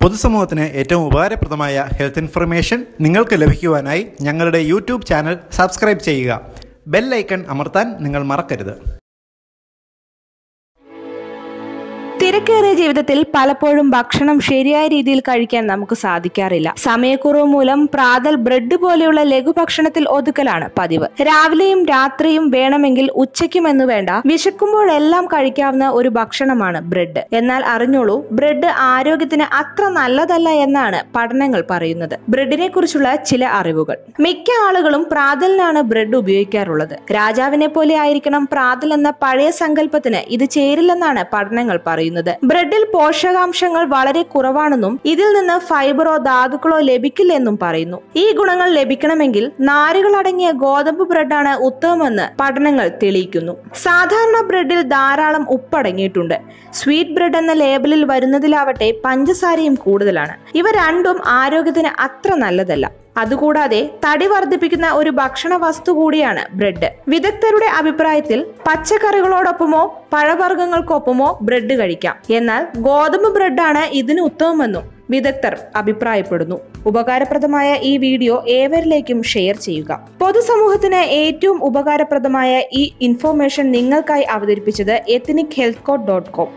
പൊതുസമൂഹത്തിന് ഏറ്റവും ഉപകാരപ്രദമായ ഹെൽത്ത് ഇൻഫർമേഷൻ നിങ്ങൾക്ക് ലഭിക്കുവാനായി ഞങ്ങളുടെ യൂട്യൂബ് ചാനൽ സബ്സ്ക്രൈബ് ചെയ്യുക. ബെൽ ഐക്കൺ അമർത്താൻ നിങ്ങൾ മറക്കരുത്. തിരക്കേറിയ ജീവിതത്തിൽ പലപ്പോഴും ഭക്ഷണം ശരിയായ രീതിയിൽ കഴിക്കാൻ നമുക്ക് സാധിക്കാറില്ല. സമയക്കുറവ് മൂലം പ്രാതൽ ബ്രെഡ് പോലെയുള്ള ലഘുഭക്ഷണത്തിൽ ഒതുക്കലാണ് പതിവ്. രാവിലെയും രാത്രിയും വേണമെങ്കിൽ ഉച്ചയ്ക്കും എന്ന് വേണ്ട വിശക്കുമ്പോഴെല്ലാം കഴിക്കാവുന്ന ഒരു ഭക്ഷണമാണ് ബ്രെഡ്. എന്നാൽ അറിഞ്ഞോളൂ ബ്രെഡ് ആരോഗ്യത്തിന് അത്ര നല്ലതല്ല എന്നാണ് പഠനങ്ങൾ പറയുന്നത്. ബ്രെഡിനെ കുറിച്ചുള്ള ചില അറിവുകൾ. മിക്ക ആളുകളും പ്രാതലിനാണ് ബ്രെഡ് ഉപയോഗിക്കാറുള്ളത്. രാജാവിനെ പോലെ ആയിരിക്കണം പ്രാതൽ എന്ന പഴയ സങ്കല്പത്തിന് ഇത് ചേരില്ലെന്നാണ് പഠനങ്ങൾ പറയുന്നത്. ബ്രെഡിൽ പോഷകാംശങ്ങൾ വളരെ കുറവാണെന്നും ഇതിൽ നിന്ന് ഫൈബറോ ധാതുക്കളോ ലഭിക്കില്ലെന്നും പറയുന്നു. ഈ ഗുണങ്ങൾ ലഭിക്കണമെങ്കിൽ നാരുകൾ അടങ്ങിയ ഗോതമ്പ് ബ്രെഡാണ് ഉത്തമമെന്ന് പഠനങ്ങൾ തെളിയിക്കുന്നു. സാധാരണ ബ്രെഡിൽ ധാരാളം ഉപ്പടങ്ങിയിട്ടുണ്ട് സ്വീറ്റ് ബ്രെഡ് എന്ന ലേബലിൽ വരുന്നതിലാവട്ടെ പഞ്ചസാരയും കൂടുതലാണ്. ഇവ രണ്ടും ആരോഗ്യത്തിന് അത്ര നല്ലതല്ല. അതുകൂടാതെ തടി വർദ്ധിപ്പിക്കുന്ന ഒരു ഭക്ഷണ വസ്തു കൂടിയാണ് ബ്രെഡ്. വിദഗ്ധരുടെ അഭിപ്രായത്തിൽ പച്ചക്കറികളോടൊപ്പമോ പഴവർഗങ്ങൾക്കൊപ്പമോ ബ്രെഡ് കഴിക്കാം. എന്നാൽ ഗോതമ്പ് ബ്രെഡാണ് ഇതിന് ഉത്തമമെന്നും വിദഗ്ധർ അഭിപ്രായപ്പെടുന്നു. ഉപകാരപ്രദമായ ഈ വീഡിയോ ഏവരിലേക്കും ഷെയർ ചെയ്യുക. പൊതുസമൂഹത്തിന് ഏറ്റവും ഉപകാരപ്രദമായ ഈ ഇൻഫോർമേഷൻ നിങ്ങൾക്കായി അവതരിപ്പിച്ചത് ethnic health code dot com